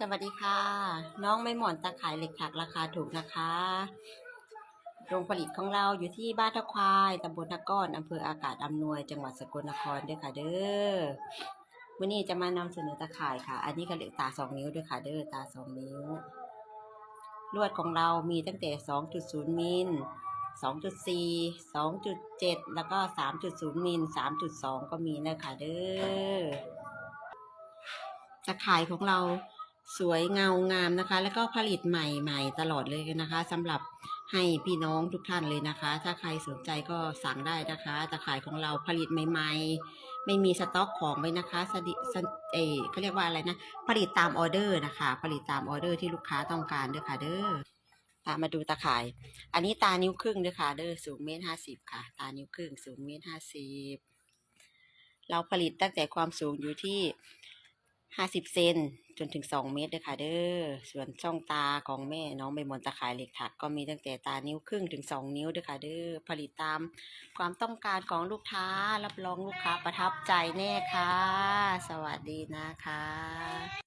สวัสดีค่ะ น้องไม่หมอนตะขายเหล็กถักราคาถูกนะคะ โรงผลิตของเราอยู่ที่บ้านทะควายตำบลทะก้อนอำเภออากาศอำนวย จังหวัดสกลนครด้วยค่ะเด้อวันนี้จะมานำเสนอตะข่ายค่ะ อันนี้ก็เหล็กตาสองนิ้วด้วยค่ะเด้อตาสองนิ้ว ลวดของเรามีตั้งแต่ 2.0 มิล 2.4 2.7 แล้วก็ 3.0 มิล 3.2 ก็มีนะคะเด้อตะข่ายของเรา สวยเงางามนะคะ แล้วก็ผลิตใหม่ๆตลอดเลยนะคะสำหรับให้พี่น้องทุกท่านเลยนะคะ ถ้าใครสนใจก็สั่งได้นะคะตะข่ายของเราผลิตใหม่ ๆ ไม่มีสต็อกของไว้นะคะสดิสเอเขาเรียกว่าอะไรนะ ผลิตตามออเดอร์นะคะ ผลิตตามออเดอร์ที่ลูกค้าต้องการด้อค่ะเด้อตามมาดูตะข่าย อันนี้ตานิ้วครึ่งเด้อค่ะเด้อสูงเมตรห้าสิบค่ะ ตานิ้วครึ่งสูงเมตรห้าสิบเราผลิตตั้งแต่ความสูงอยู่ที่ ห้าสิบเซนจนถึงสองเมตรเลยค่ะ เด้อ ส่วนช่องตาของแม่น้องใบมอนตะขายเหล็กถักก็มีตั้งแต่ตานิ้วครึ่งถึงสองนิ้วด้วยค่ะเด้อ ผลิตตามความต้องการของลูกค้า รับรองลูกค้าประทับใจแน่ค่ะ สวัสดีนะคะ